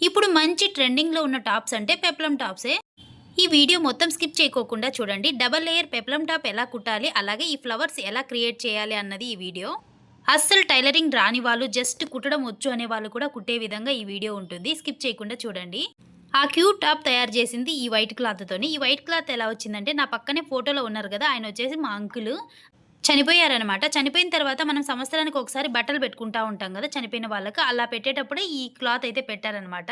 ఇప్పుడు మంచి ట్రెండింగ్లో ఉన్న టాప్స్ అంటే పెప్లం టాప్సే. ఈ వీడియో మొత్తం స్కిప్ చేయకోకుండా చూడండి. డబల్ లేయర్ పెప్లం టాప్ ఎలా కుట్టాలి అలాగే ఈ ఫ్లవర్స్ ఎలా క్రియేట్ చేయాలి అన్నది ఈ వీడియో. అస్సలు టైలరింగ్ రాని వాళ్ళు జస్ట్ కుట్టడం వచ్చు అనే వాళ్ళు కూడా కుట్టే విధంగా ఈ వీడియో ఉంటుంది. స్కిప్ చేయకుండా చూడండి. ఆ క్యూట్ టాప్ తయారు చేసింది ఈ వైట్ క్లాత్తోని. ఈ వైట్ క్లాత్ ఎలా వచ్చిందంటే నా పక్కనే ఫోటోలో ఉన్నారు కదా ఆయన వచ్చేసి మా అంకుల్. చనిపోయారనమాట చనిపోయిన తర్వాత మనం సంవత్సరానికి ఒకసారి బట్టలు పెట్టుకుంటా ఉంటాం కదా చనిపోయిన వాళ్ళకి. అలా పెట్టేటప్పుడే ఈ క్లాత్ అయితే పెట్టారనమాట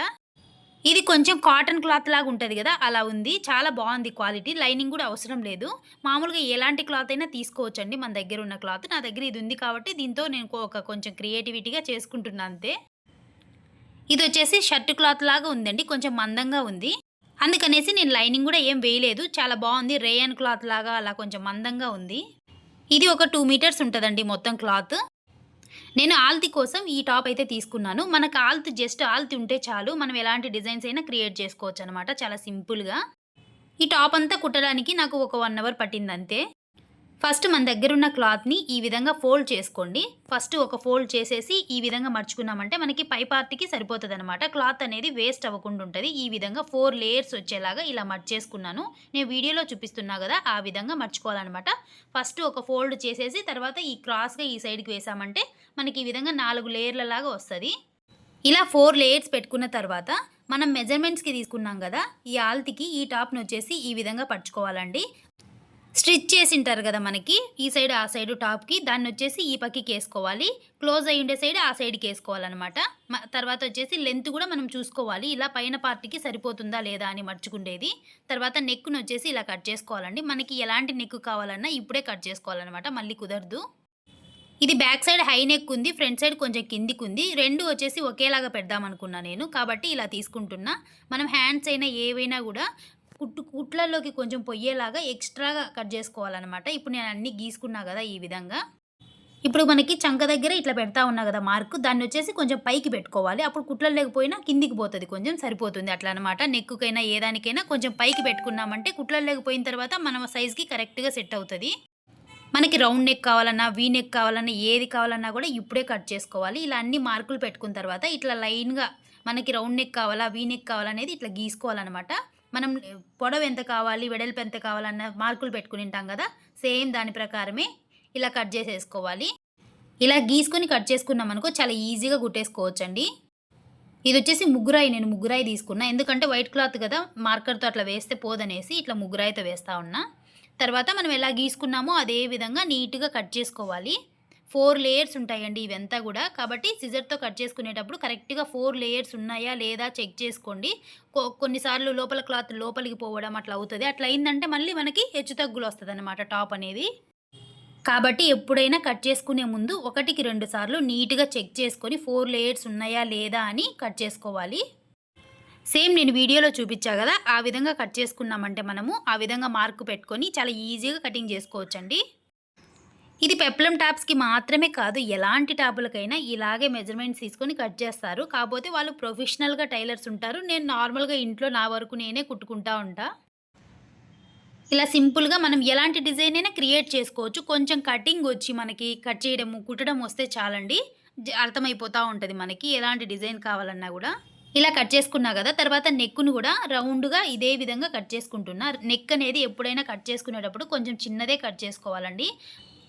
ఇది కొంచెం కాటన్ క్లాత్ లాగా ఉంటుంది కదా అలా ఉంది. చాలా బాగుంది క్వాలిటీ. లైనింగ్ కూడా అవసరం లేదు. మామూలుగా ఎలాంటి క్లాత్ అయినా తీసుకోవచ్చండి మన దగ్గర ఉన్న క్లాత్. నా దగ్గర ఇది ఉంది కాబట్టి దీంతో నేను ఒక కొంచెం క్రియేటివిటీగా చేసుకుంటున్నా అంతే. ఇది వచ్చేసి షర్ట్ క్లాత్ లాగా ఉందండి. కొంచెం మందంగా ఉంది. అందుకనేసి నేను లైనింగ్ కూడా ఏం వేయలేదు. చాలా బాగుంది. రేయన్ క్లాత్ లాగా అలా కొంచెం మందంగా ఉంది. ఇది ఒక టూ మీటర్స్ ఉంటుందండి మొత్తం క్లాత్ నేను ఆల్తి కోసం ఈ టాప్ అయితే తీసుకున్నాను. మనకు ఆల్తి జస్ట్ ఆల్తి ఉంటే చాలు. మనం ఎలాంటి డిజైన్స్ అయినా క్రియేట్ చేసుకోవచ్చు అనమాట చాలా సింపుల్గా ఈ టాప్ అంతా కుట్టడానికి నాకు ఒక వన్ అవర్ పట్టింది అంతే ఫస్ట్ మన దగ్గర ఉన్న క్లాత్ని ఈ విధంగా ఫోల్డ్ చేసుకోండి. ఫస్ట్ ఒక ఫోల్డ్ చేసేసి ఈ విధంగా మర్చుకున్నామంటే మనకి పై పార్ట్కి సరిపోతుంది అనమాట క్లాత్ అనేది వేస్ట్ అవ్వకుండా ఉంటుంది. ఈ విధంగా ఫోర్ లేయర్స్ వచ్చేలాగా ఇలా మర్చేసుకున్నాను నేను వీడియోలో చూపిస్తున్నా కదా ఆ విధంగా మర్చుకోవాలన్నమాట ఫస్ట్ ఒక ఫోల్డ్ చేసేసి తర్వాత ఈ క్రాస్గా ఈ సైడ్కి వేసామంటే మనకి ఈ విధంగా నాలుగు లేయర్ల లాగా వస్తుంది. ఇలా ఫోర్ లేయర్స్ పెట్టుకున్న తర్వాత మనం మెజర్మెంట్స్కి తీసుకున్నాం కదా ఈ ఆల్తికి ఈ టాప్ను వచ్చేసి ఈ విధంగా పరుచుకోవాలండి స్టిచ్ చేసి ఉంటారు కదా మనకి ఈ సైడ్ ఆ సైడ్ టాప్కి దాన్ని వచ్చేసి ఈ పక్కకి వేసుకోవాలి. క్లోజ్ అయి ఉండే సైడ్ ఆ సైడ్కి వేసుకోవాలన్నమాట. తర్వాత వచ్చేసి లెంత్ కూడా మనం చూసుకోవాలి. ఇలా పైన పార్ట్కి సరిపోతుందా లేదా అని మర్చుకుండేది. తర్వాత నెక్ను వచ్చేసి ఇలా కట్ చేసుకోవాలండి. మనకి ఎలాంటి నెక్ కావాలన్నా ఇప్పుడే కట్ చేసుకోవాలన్నమాట. మళ్ళీ కుదరదు. ఇది బ్యాక్ సైడ్ హై నెక్ ఉంది ఫ్రంట్ సైడ్ కొంచెం కిందికి ఉంది. రెండు వచ్చేసి ఒకేలాగా పెడదాం అనుకున్నా నేను. కాబట్టి ఇలా తీసుకుంటున్నా. మనం హ్యాండ్స్ అయినా ఏవైనా కూడా కుట్టు కుట్లలోకి కొంచెం పొయ్యేలాగా ఎక్స్ట్రాగా కట్ చేసుకోవాలన్నమాట. ఇప్పుడు నేను అన్నీ గీసుకున్నా కదా ఈ విధంగా. ఇప్పుడు మనకి చంక దగ్గర ఇట్లా పెడతా ఉన్నా కదా మార్క్ దాన్ని వచ్చేసి కొంచెం పైకి పెట్టుకోవాలి. అప్పుడు కుట్లలు లేకపోయినా కిందికి పోతుంది కొంచెం సరిపోతుంది అట్లా అనమాట నెక్కుకైనా ఏ దానికైనా కొంచెం పైకి పెట్టుకున్నామంటే కుట్లలు లేకపోయిన తర్వాత మన సైజ్కి కరెక్ట్గా సెట్ అవుతుంది. మనకి రౌండ్ నెక్ కావాలన్నా వీ నెక్ కావాలన్నా ఏది కావాలన్నా కూడా ఇప్పుడే కట్ చేసుకోవాలి. ఇలా అన్ని మార్కులు పెట్టుకున్న తర్వాత ఇట్లా లైన్గా మనకి రౌండ్ నెక్ కావాలా వీ నెక్ కావాలనేది ఇట్లా గీసుకోవాలన్నమాట. మనం పొడవు ఎంత కావాలి వెడల్పు ఎంత కావాలన్న మార్కులు పెట్టుకుని ఉంటాం కదా? సేమ్ దాని ప్రకారమే ఇలా కట్ చేసేసుకోవాలి. ఇలా గీసుకొని కట్ చేసుకున్నాం అనుకో చాలా ఈజీగా కుట్టేసుకోవచ్చండి. ఇది వచ్చేసి ముగ్గురాయి నేను ముగ్గురాయి తీసుకున్నా. ఎందుకంటే వైట్ క్లాత్ కదా మార్కర్తో అట్లా వేస్తే పోదనేసి ఇట్లా ముగ్గురాయితో వేస్తా ఉన్నా. తర్వాత మనం ఎలా గీసుకున్నామో అదే విధంగా నీట్గా కట్ చేసుకోవాలి. ఫోర్ లేయర్స్ ఉంటాయండి ఇవంతా కూడా. కాబట్టి సిజర్తో కట్ చేసుకునేటప్పుడు కరెక్ట్గా ఫోర్ లేయర్స్ ఉన్నాయా లేదా చెక్ చేసుకోండి. కో కొన్నిసార్లు లోపల క్లాత్ లోపలికి పోవడం అట్లా అవుతుంది. అట్లా అయిందంటే మళ్ళీ మనకి హెచ్చు తగ్గులు వస్తుంది టాప్ అనేది. కాబట్టి ఎప్పుడైనా కట్ చేసుకునే ముందు ఒకటికి రెండు సార్లు నీట్గా చెక్ చేసుకొని ఫోర్ లేయర్స్ ఉన్నాయా లేదా అని కట్ చేసుకోవాలి. సేమ్ నేను వీడియోలో చూపించా కదా ఆ విధంగా కట్ చేసుకున్నామంటే మనము ఆ విధంగా మార్క్ పెట్టుకొని చాలా ఈజీగా కటింగ్ చేసుకోవచ్చండి. ఇది పెప్లం టాప్స్కి మాత్రమే కాదు ఎలాంటి టాపులకైనా ఇలాగే మెజర్మెంట్స్ తీసుకొని కట్ చేస్తారు. కాకపోతే వాళ్ళు ప్రొఫెషనల్గా టైలర్స్ ఉంటారు. నేను నార్మల్గా ఇంట్లో నా వరకు నేనే కుట్టుకుంటా ఉంటా. ఇలా సింపుల్గా మనం ఎలాంటి డిజైన్ అయినా క్రియేట్ చేసుకోవచ్చు. కొంచెం కటింగ్ వచ్చి మనకి కట్ చేయడము కుట్టడం వస్తే చాలండి. జ- అర్థమైపోతూ ఉంటుంది మనకి ఎలాంటి డిజైన్ కావాలన్నా కూడా. ఇలా కట్ చేసుకున్నా కదా తర్వాత నెక్కును కూడా రౌండ్గా ఇదే విధంగా కట్ చేసుకుంటున్నా. నెక్ అనేది ఎప్పుడైనా కట్ చేసుకునేటప్పుడు కొంచెం చిన్నదే కట్ చేసుకోవాలండి.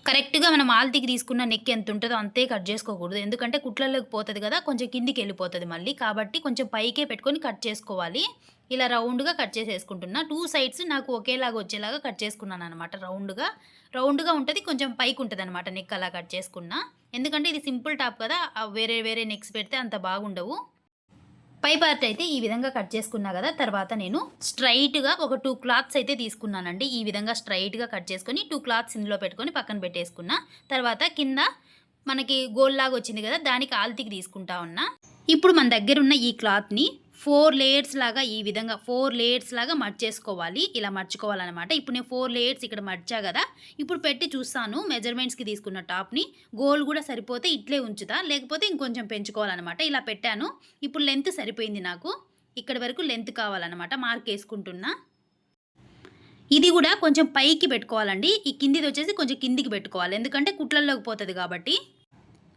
కరెక్ట్గా మనం ఆల్తీకి తీసుకున్న నెక్ ఎంత ఉంటుందో అంతే కట్ చేసుకోకూడదు. ఎందుకంటే కుట్లలోకి పోతుంది కదా కొంచెం కిందికి వెళ్ళిపోతుంది మళ్ళీ. కాబట్టి కొంచెం పైకే పెట్టుకొని కట్ చేసుకోవాలి. ఇలా రౌండ్గా కట్ చేసేసుకుంటున్నా. టూ సైడ్స్ నాకు ఒకేలాగా వచ్చేలాగా కట్ చేసుకున్నాను అనమాట రౌండ్గా. రౌండ్గా ఉంటుంది కొంచెం పైకి ఉంటుంది అనమాట నెక్ అలా కట్ చేసుకున్నా. ఎందుకంటే ఇది సింపుల్ టాప్ కదా వేరే వేరే నెక్స్ పెడితే అంత బాగుండవు. పై పార్ట్ అయితే ఈ విధంగా కట్ చేసుకున్నా కదా తర్వాత నేను స్ట్రైట్గా ఒక టూ క్లాత్స్ అయితే తీసుకున్నానండి. ఈ విధంగా స్ట్రైట్గా కట్ చేసుకొని టూ క్లాత్స్ ఇందులో పెట్టుకొని పక్కన పెట్టేసుకున్నా. తర్వాత కింద మనకి గోల్ లాగా వచ్చింది కదా దానికి ఆల్తికి తీసుకుంటా ఉన్నా. ఇప్పుడు మన దగ్గర ఉన్న ఈ క్లాత్ని ఫోర్ లేయర్స్ లాగా ఈ విధంగా ఫోర్ లేయర్స్ లాగా మర్చేసుకోవాలి ఇలా మర్చుకోవాలన్నమాట ఇప్పుడు నేను ఫోర్ లేయర్స్ ఇక్కడ మర్చా కదా ఇప్పుడు పెట్టి చూస్తాను మెజర్మెంట్స్కి తీసుకున్న టాప్ని. గోల్ కూడా సరిపోతే ఇట్లే ఉంచుతా లేకపోతే ఇంకొంచెం పెంచుకోవాలన్నమాట. ఇలా పెట్టాను. ఇప్పుడు లెంత్ సరిపోయింది నాకు. ఇక్కడ వరకు లెంత్ కావాలన్నమాట మార్క్ వేసుకుంటున్నా. ఇది కూడా కొంచెం పైకి పెట్టుకోవాలండి. ఈ కిందిది వచ్చేసి కొంచెం కిందికి పెట్టుకోవాలి. ఎందుకంటే కుట్లల్లోకి పోతుంది కాబట్టి.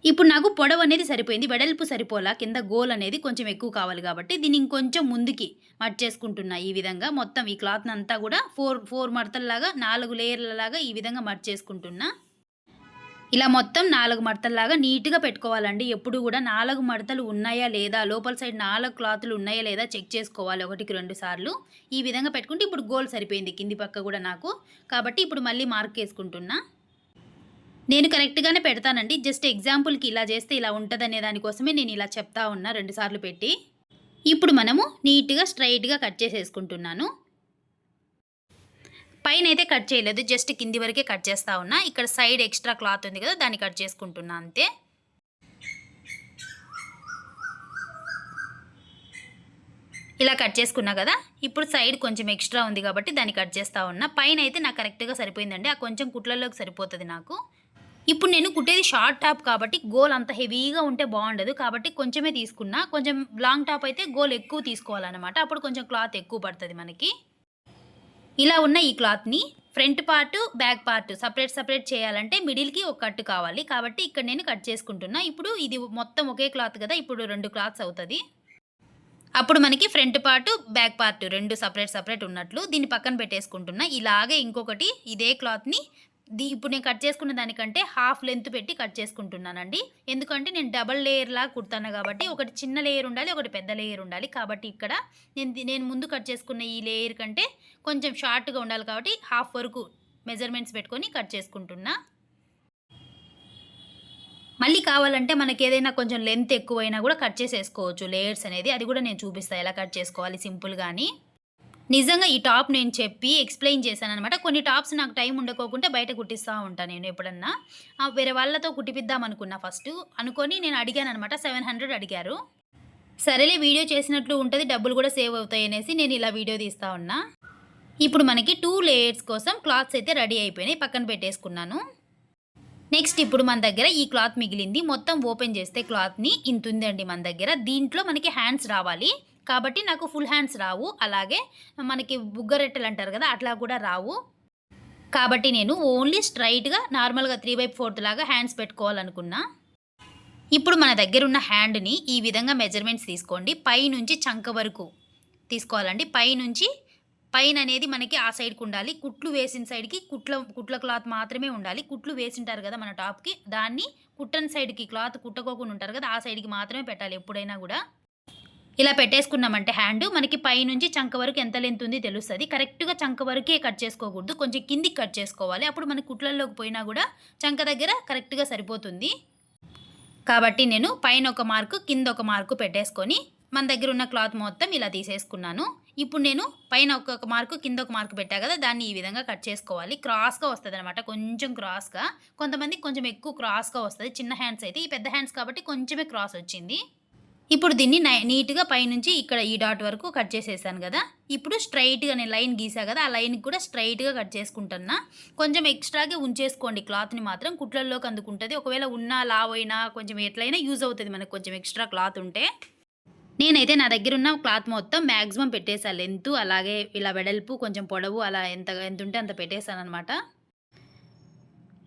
ఇప్పుడు నాకు పొడవు అనేది సరిపోయింది వెడల్పు సరిపోలా కింద గోల్ అనేది కొంచెం ఎక్కువ కావాలి కాబట్టి దీన్ని ఇంకొంచెం ముందుకి మర్చేసుకుంటున్నా ఈ విధంగా. మొత్తం ఈ క్లాత్ అంతా కూడా ఫోర్ ఫోర్ మడతల్లాగా నాలుగు లేయర్లలాగా ఈ విధంగా మర్చేసుకుంటున్నా ఇలా మొత్తం నాలుగు మడతల్లాగా నీట్గా పెట్టుకోవాలండి. ఎప్పుడు కూడా నాలుగు మడతలు ఉన్నాయా లేదా లోపల సైడ్ నాలుగు క్లాతులు ఉన్నాయా లేదా చెక్ చేసుకోవాలి ఒకటికి రెండు సార్లు. ఈ విధంగా పెట్టుకుంటే ఇప్పుడు గోల్ సరిపోయింది కింది పక్క కూడా నాకు. కాబట్టి ఇప్పుడు మళ్ళీ మార్క్ వేసుకుంటున్నా నేను కరెక్ట్గానే పెడతానండి. జస్ట్ ఎగ్జాంపుల్కి ఇలా చేస్తే ఇలా ఉంటుందనే దానికోసమే నేను ఇలా చెప్తా ఉన్నా రెండు సార్లు పెట్టి. ఇప్పుడు మనము నీట్గా స్ట్రైట్గా కట్ చేసేసుకుంటున్నాను. పైన అయితే కట్ చేయలేదు. జస్ట్ కింది వరకే కట్ చేస్తా ఉన్నా. ఇక్కడ సైడ్ ఎక్స్ట్రా క్లాత్ ఉంది కదా దాన్ని కట్ చేసుకుంటున్నా అంతే. ఇలా కట్ చేసుకున్నా కదా ఇప్పుడు సైడ్ కొంచెం ఎక్స్ట్రా ఉంది కాబట్టి దాన్ని కట్ చేస్తా ఉన్నా. పైన అయితే నాకు కరెక్ట్గా సరిపోయిందండి. ఆ కొంచెం కుట్లలోకి సరిపోతుంది నాకు. ఇప్పుడు నేను కుట్టేది షార్ట్ టాప్ కాబట్టి గోల్ అంత హెవీగా ఉంటే బాగుండదు. కాబట్టి కొంచెమే తీసుకున్నా. కొంచెం లాంగ్ టాప్ అయితే గోల్ ఎక్కువ తీసుకోవాలన్నమాట. అప్పుడు కొంచెం క్లాత్ ఎక్కువ పడుతుంది మనకి. ఇలా ఉన్న ఈ క్లాత్ని front part back part separate separate చేయాలంటే మిడిల్కి ఒక కట్టు కావాలి. కాబట్టి ఇక్కడ నేను కట్ చేసుకుంటున్నా. ఇప్పుడు ఇది మొత్తం ఒకే క్లాత్ కదా. ఇప్పుడు రెండు క్లాత్స్ అవుతుంది. అప్పుడు మనకి ఫ్రంట్ పార్ట్ బ్యాక్ పార్ట్ రెండు సపరేట్ సపరేట్ ఉన్నట్లు దీన్ని పక్కన పెట్టేసుకుంటున్నా. ఇలాగే ఇంకొకటి ఇదే క్లాత్ని దీ ఇప్పుడు నేను కట్ చేసుకున్న దానికంటే హాఫ్ లెంత్ పెట్టి కట్ చేసుకుంటున్నానండి. ఎందుకంటే నేను డబల్ లేయర్ లా కుడతాను కాబట్టి ఒకటి చిన్న లేయర్ ఉండాలి ఒకటి పెద్ద లేయర్ ఉండాలి. కాబట్టి ఇక్కడ నేను నేను ముందు కట్ చేసుకున్న ఈ లేయర్ కంటే కొంచెం షార్ట్గా ఉండాలి కాబట్టి హాఫ్ వరకు మెజర్మెంట్స్ పెట్టుకొని కట్ చేసుకుంటున్నా. మళ్ళీ కావాలంటే మనకి ఏదైనా కొంచెం లెంత్ ఎక్కువైనా కూడా కట్ చేసేసుకోవచ్చు లేయర్స్ అనేది. అది కూడా నేను చూపిస్తాను ఎలా కట్ చేసుకోవాలి సింపుల్ కానీ నిజంగా ఈ టాప్ నేను చెప్పి ఎక్స్ప్లెయిన్ చేశాను అనమాట కొన్ని టాప్స్ నాకు టైం ఉండకోకుండా బయట కుట్టిస్తూ ఉంటాను నేను ఎప్పుడన్నా. ఆ, వేరే వాళ్ళతో కుట్టిపిద్దాం అనుకున్నా ఫస్ట్. అనుకొని నేను అడిగాను అనమాట సెవెన్ హండ్రెడ్ అడిగారు. సరేలే వీడియో చేసినట్లు ఉంటుంది డబ్బులు కూడా సేవ్ అవుతాయి అనేసి నేను ఇలా వీడియో తీస్తా ఉన్నా. ఇప్పుడు మనకి టూ లేయర్స్ కోసం క్లాత్స్ అయితే రెడీ అయిపోయినాయి. పక్కన పెట్టేసుకున్నాను. నెక్స్ట్ ఇప్పుడు మన దగ్గర ఈ క్లాత్ మిగిలింది. మొత్తం ఓపెన్ చేస్తే క్లాత్ని ఇంత ఉందండి మన దగ్గర. దీంట్లో మనకి హ్యాండ్స్ రావాలి. కాబట్టి నాకు ఫుల్ హ్యాండ్స్ రావు. అలాగే మనకి బుగ్గరెట్టెలు అంటారు కదా అట్లా కూడా రావు. కాబట్టి నేను ఓన్లీ స్ట్రైట్గా నార్మల్గా త్రీ బై ఫోర్త్ లాగా హ్యాండ్స్ పెట్టుకోవాలనుకున్నా. ఇప్పుడు మన దగ్గర ఉన్న హ్యాండ్ని ఈ విధంగా మెజర్మెంట్స్ తీసుకోండి. పై నుంచి చంక వరకు తీసుకోవాలండి. పై నుంచి పైన అనేది మనకి ఆ సైడ్కి ఉండాలి. కుట్లు వేసిన సైడ్కి కుట్ల కుట్ల క్లాత్ మాత్రమే ఉండాలి. కుట్లు వేసింటారు కదా మన టాప్కి దాన్ని కుట్టని సైడ్కి క్లాత్ కుట్టకోకుండా ఉంటారు కదా ఆ సైడ్కి మాత్రమే పెట్టాలి ఎప్పుడైనా కూడా. ఇలా పెట్టేసుకున్నామంటే హ్యాండ్ మనకి పై నుంచి చంక వరకు ఎంత లెంత్ ఉంది తెలుస్తుంది. కరెక్ట్గా చంక వరకే కట్ చేసుకోకూడదు. కొంచెం కిందికి కట్ చేసుకోవాలి. అప్పుడు మన కుట్లల్లోకి పోయినా కూడా చంక దగ్గర కరెక్ట్గా సరిపోతుంది. కాబట్టి నేను పైన ఒక మార్కు కింద ఒక మార్కు పెట్టేసుకొని మన దగ్గర ఉన్న క్లాత్ మొత్తం ఇలా తీసేసుకున్నాను. ఇప్పుడు నేను పైన ఒక్కొక్క మార్కు కింద ఒక మార్కు పెట్టా కదా దాన్ని ఈ విధంగా కట్ చేసుకోవాలి. క్రాస్గా వస్తుంది అనమాట కొంచెం క్రాస్గా కొంతమంది కొంచెం ఎక్కువ క్రాస్గా వస్తుంది. చిన్న హ్యాండ్స్ అయితే ఈ పెద్ద హ్యాండ్స్ కాబట్టి కొంచెమే క్రాస్ వచ్చింది. ఇప్పుడు దీన్ని నై- నీట్గా పైనుంచి ఇక్కడ ఈ డాట్ వరకు కట్ చేసేసాను కదా. ఇప్పుడు స్ట్రైట్గా నేను లైన్ గీసా కదా ఆ లైన్కి కూడా స్ట్రైట్గా కట్ చేసుకుంటున్నా. కొంచెం ఎక్స్ట్రాగా ఉంచేసుకోండి క్లాత్ని మాత్రం. కుట్లల్లోకి అందుకుంటుంది. ఒకవేళ ఉన్నా లావ్ అయినా కొంచెం ఎట్లయినా యూజ్ అవుతుంది మనకు కొంచెం ఎక్స్ట్రా క్లాత్ ఉంటే. నేనైతే నా దగ్గర ఉన్న క్లాత్ మొత్తం మ్యాక్సిమం పెట్టేశాను లెంత్ అలాగే ఇలా వెడల్పు కొంచెం పొడవు అలా ఎంత ఎంత ఉంటే అంత పెట్టేశాను అనమాట